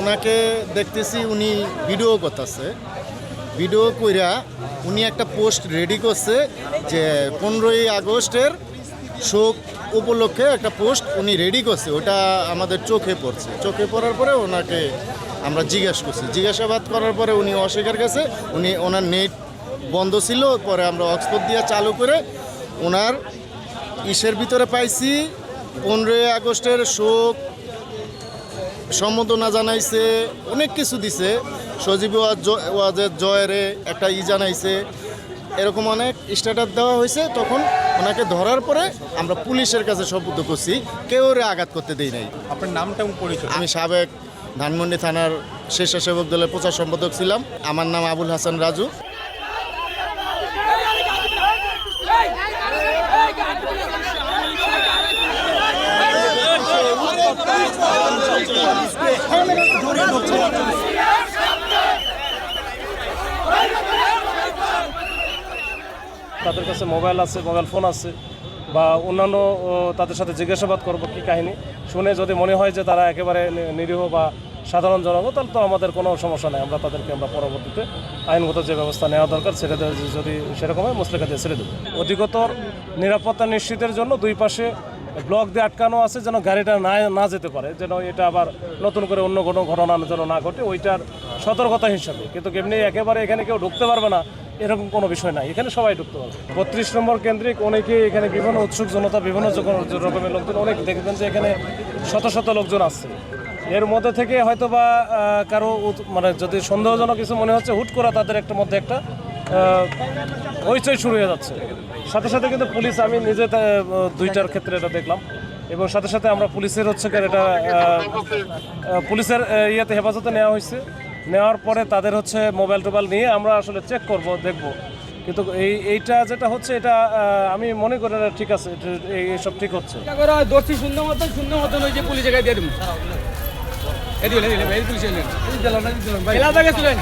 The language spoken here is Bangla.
ওনাকে দেখতেছি উনি ভিডিও করতেছে। ভিডিও কইরা উনি একটা পোস্ট রেডি করছে যে পনেরোই আগস্টের শোক উপলক্ষে একটা পোস্ট উনি রেডি করছে। ওটা আমাদের চোখে পড়ছে। চোখে পড়ার পরে ওনাকে আমরা জিজ্ঞাসা করছি। জিজ্ঞাসাবাদ করার পরে উনি অস্বীকার গেছে উনি ওনার নেট বন্ধ ছিল পরে আমরা অক্সফোর্ড দিয়ে চালু করে ওনার ইসের ভিতরে পাইছি। পনেরোই আগস্টের শোক সম্বোধনা জানাইছে অনেক কিছু দিছে। সজীব ওয়াজের জয়েরে একটা ই জানাইছে। এরকম অনেক স্ট্যাটাস দেওয়া হয়েছে তখন ওনাকে ধরার পরে আমরা পুলিশের কাছে শপথ করছি কেউ ওরে আঘাত করতে দেই নাই। আপনার নামটা পরিচয়। আমি সাবেক ধানমন্ডি থানার স্বেচ্ছাসেবক দলের প্রচার সম্পাদক ছিলাম। আমার নাম আবুল হাসান রাজু। তাদের কাছে মোবাইল আছে, মোবাইল ফোন আছে, বা অন্যান্য তাদের সাথে জিজ্ঞাসাবাদ করব কী কাহিনী। শুনে যদি মনে হয় যে তারা একেবারে নিরীহ বা সাধারণ জনগণ, তাহলে তো আমাদের কোনো সমস্যা নেই। আমরা তাদেরকে আমরা পরবর্তীতে আইনগত যে ব্যবস্থা নেওয়া দরকার, সেটা যদি সেরকম হয় মুসলিকা দিয়ে ছেড়ে দেবো। অধিকতর নিরাপত্তা নিশ্চিতের জন্য দুই পাশে ব্লক দিয়ে আটকানো আছে, যেন গাড়িটা না না যেতে পারে, যেন এটা আবার নতুন করে অন্য কোনো ঘটনা যেন না ঘটে, ওইটার সতর্কতা হিসাবে। কিন্তু এমনি একেবারে এখানে কেউ ঢুকতে পারবে না, এরকম কোনো বিষয় নাই। এখানে সবাই ঢুকতে পারবে। বত্রিশ নম্বর কেন্দ্রিক অনেকে এখানে বিভিন্ন উৎসুক জনতা, বিভিন্ন রকমের লোকজন, অনেক দেখবেন যে এখানে শত শত লোকজন আসছে এর মধ্যে থেকে হয়তো বা কারও মানে যদি সন্দেহজনক কিছু মনে হচ্ছে, হুট করা তাদের একটা মধ্যে একটা হইচই শুরু হয়ে যাচ্ছে। সাথে সাথে কিন্তু পুলিশ, আমি নিজে দুইটার ক্ষেত্রে এটা দেখলাম। এবং সাথে সাথে আমরা পুলিশের হচ্ছে এটা পুলিশের ইয়েতে হেফাজতে নেওয়া হয়েছে। নেওয়ার পরে তাদের হচ্ছে মোবাইল টোবাইল নিয়ে আমরা আসলে চেক করব, দেখব। কিন্তু এই, এইটা যেটা হচ্ছে, এটা আমি মনে করি ঠিক আছে এই- এইসব ঠিক হচ্ছে। শূন্য মতন শূন্য মতন ওই যে পুলিশে গায়ে দিয়ে দেবো। এই দিলেন এই দিলেন এই পুলিশে এলেন খেলা থেকে ছিলেন